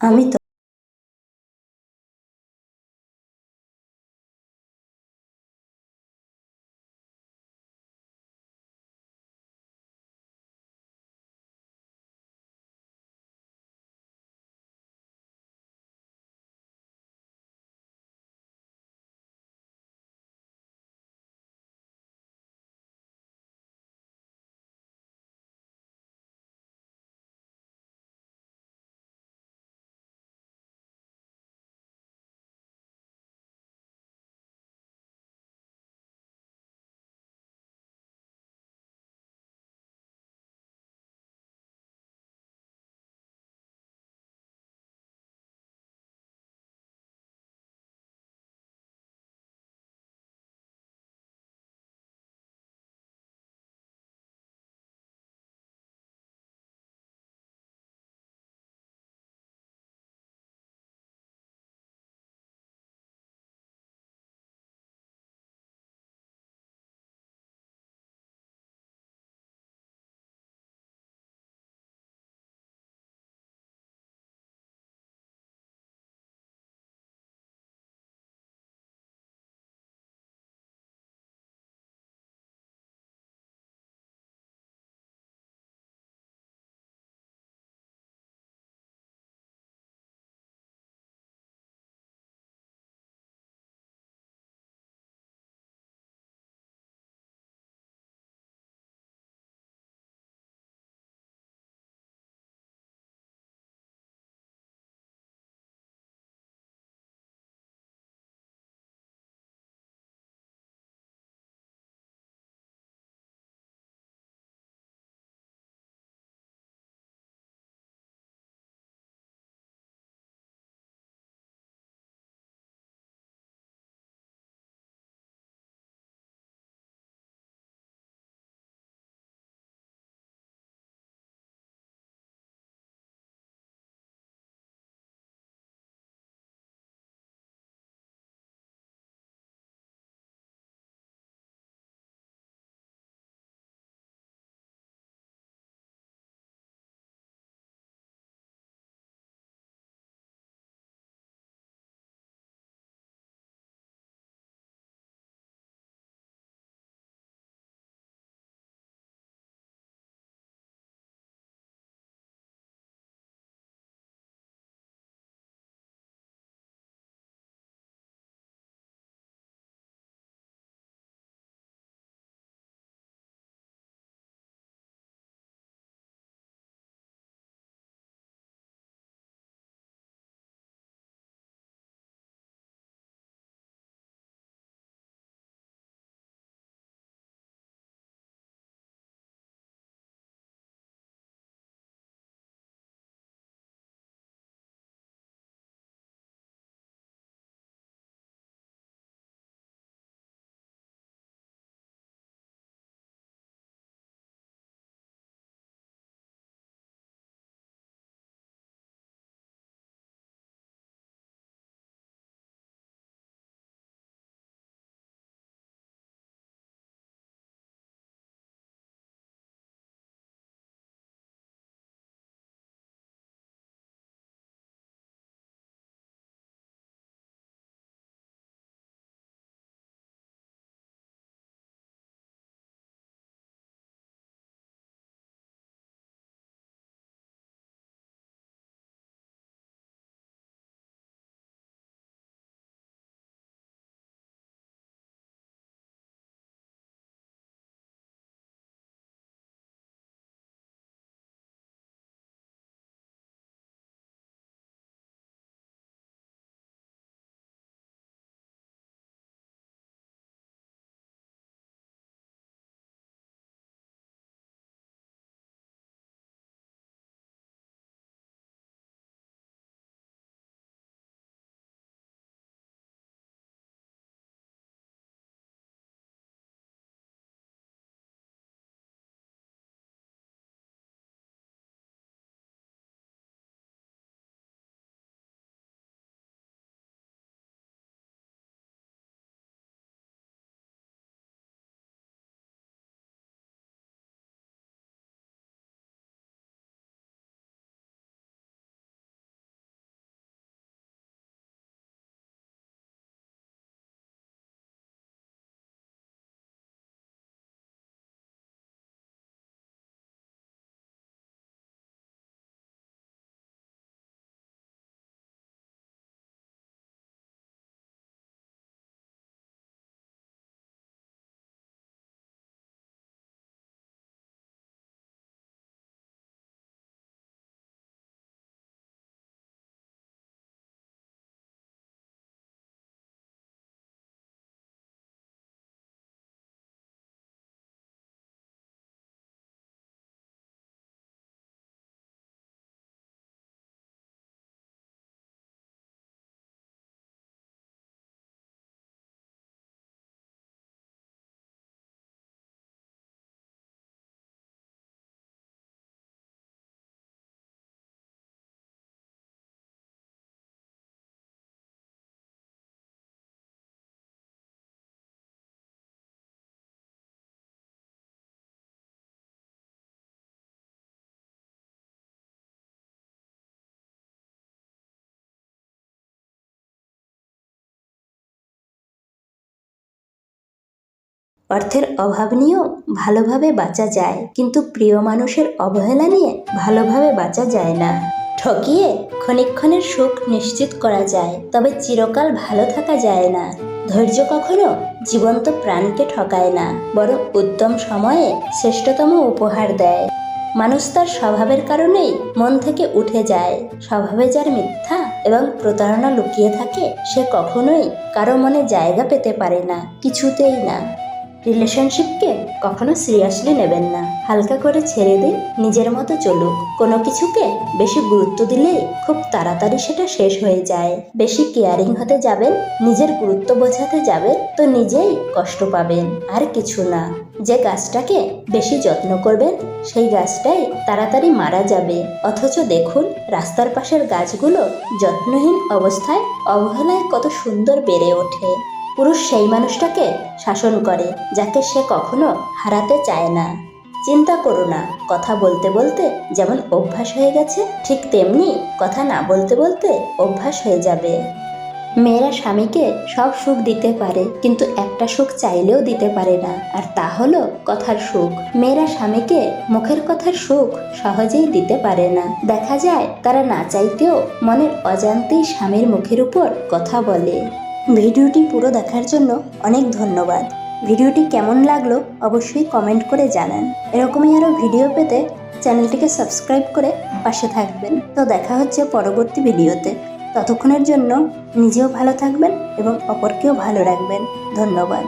Ah, Un. অর্থের অভাব নিয়েও ভালোভাবে বাঁচা যায়। কিন্তু প্রিয় মানুষের অবহেলা নিয়ে ভালোভাবে বাঁচা যায় না। ঠকিয়ে ক্ষণিক্ষণের সুখ নিশ্চিত করা যায়, তবে চিরকাল ভালো থাকা যায় না। ধৈর্য কখনো জীবন্ত প্রাণকে ঠকায় না, বরং উত্তম সময়ে শ্রেষ্ঠতম উপহার দেয়। মানুষ তার স্বভাবের কারণেই মন থেকে উঠে যায়। স্বভাবে যার মিথ্যা এবং প্রতারণা লুকিয়ে থাকে, সে কখনোই কারও মনে জায়গা পেতে পারে না, কিছুতেই না। রিলেশনশিপকে কখনো সিরিয়াসলি নেবেন না। হালকা করে ছেড়ে দিন, নিজের মতো চলুক। কোনো কিছুকে বেশি গুরুত্ব দিলেই খুব তাড়াতাড়ি সেটা শেষ হয়ে যায়। বেশি কেয়ারিং হতে যাবেন, নিজের গুরুত্ব বোঝাতে যাবেন, তো নিজেই কষ্ট পাবেন। আর কিছু না, যে গাছটাকে বেশি যত্ন করবেন, সেই গাছটাই তাড়াতাড়ি মারা যাবে। অথচ দেখুন, রাস্তার পাশের গাছগুলো যত্নহীন অবস্থায়, অবহেলায় কত সুন্দর বেড়ে ওঠে। পুরুষ সেই মানুষটাকে শাসন করে, যাকে সে কখনো হারাতে চায় না। চিন্তা করো না, কথা বলতে বলতে যেমন অভ্যাস হয়ে গেছে, ঠিক তেমনি কথা না বলতে বলতে অভ্যাস হয়ে যাবে। মেয়েরা স্বামীকে সব সুখ দিতে পারে, কিন্তু একটা সুখ চাইলেও দিতে পারে না, আর তা হলো কথার সুখ। মেয়েরা স্বামীকে মুখের কথার সুখ সহজেই দিতে পারে না। দেখা যায় তারা না চাইতেও মনের অজান্তেই স্বামীর মুখের উপর কথা বলে। ভিডিওটি পুরো দেখার জন্য অনেক ধন্যবাদ। ভিডিওটি কেমন লাগল অবশ্যই কমেন্ট করে জানান। এরকমই আরও ভিডিও পেতে চ্যানেলটিকে সাবস্ক্রাইব করে পাশে থাকবেন। তো দেখা হচ্ছে পরবর্তী ভিডিওতে। ততক্ষণের জন্য নিজেও ভালো থাকবেন এবং অপরকেও ভালো রাখবেন। ধন্যবাদ।